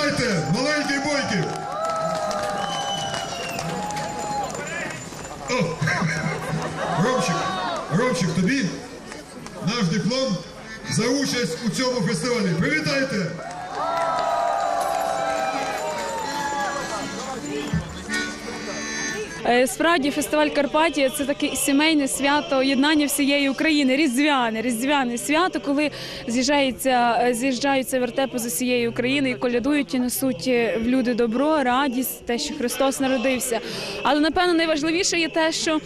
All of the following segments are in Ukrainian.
Вітайте, маленький бойків! Ромчик, Ромчик, тобі наш диплом за участь у цьому фестивалі. Привітайте! Справді, фестиваль Карпатія це таке сімейне свято єднання всієї України. Різдвяне, різдвяне свято, коли з'їжджаються, е, з'їжджаються вертепи з усієї України і колядують і несуть е, в люди добро, радість, те, що Христос народився. Але напевно найважливіше є те, що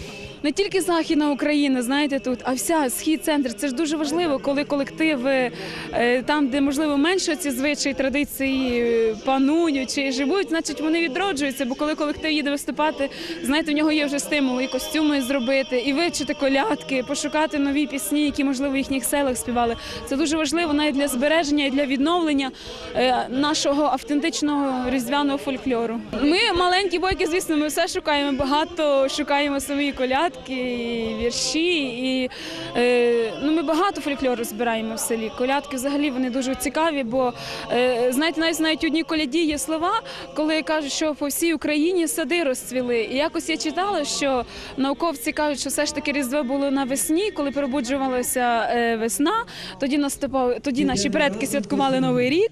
не тільки західна Україна, знаєте, тут, а вся схід, центр. Це ж дуже важливо, коли колективи е, там, де можливо менше ці звичаї, традиції е, панують чи живуть, значить вони відроджуються. Бо коли колектив їде виступати, знаєте, в нього є вже стимул і костюми зробити, і вивчити колядки, пошукати нові пісні, які можливо в їхніх селах співали. Це дуже важливо навіть для збереження і для відновлення е, нашого автентичного різдвяного фольклору. Ми маленькі бойки, звісно, ми все шукаємо. Багато шукаємо свої колядки, і вірші. І е, ну, ми багато фольклору збираємо в селі. Колядки взагалі вони дуже цікаві, бо е, знаєте, навіть знають одні коляді є слова, коли кажуть, що по всій Україні сади розцвіли. І якось я читала, що науковці кажуть, що все ж таки різдво було навесні, коли пробуджувалася е, весна. Тоді наступав, тоді наші предки святкували новий рік.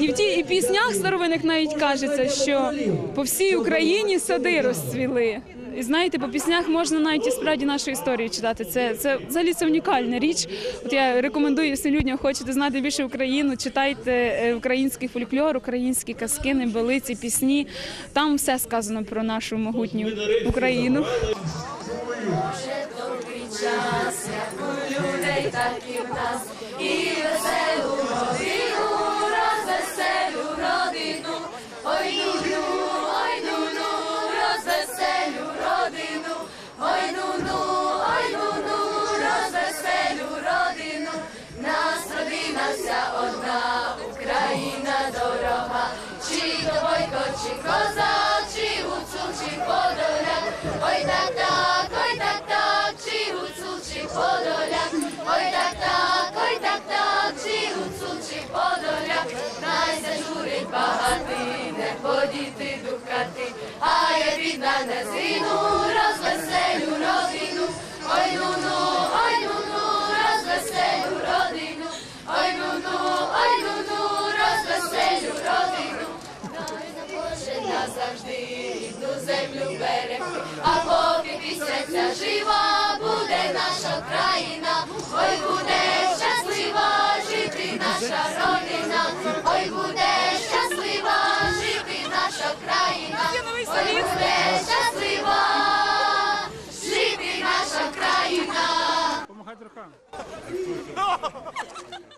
І в ті і піснях старовинних навіть кажеться, що по всій Україні сади розцвіли. І знаєте, по піснях можна навіть і справді нашу історію читати. Це це взагалі це унікальна річ. От я рекомендую всім людям, хочете знати більше Україну, читайте е, український фольклор, українські казки, небелиці, пісні. Там все сказано про нашу могутню Україну. час, як у людей, так і в нас, і веселу а я бідна не згину, розвеселю родину, ой ну ну, ой ну ну, розвеселю родину, ой ну ну, ой ну ну, розвеселю родину. Дай Боже назавжди рідну землю берегти, а поки пісня ця жива, буде наша країна, 빵. 그러니까.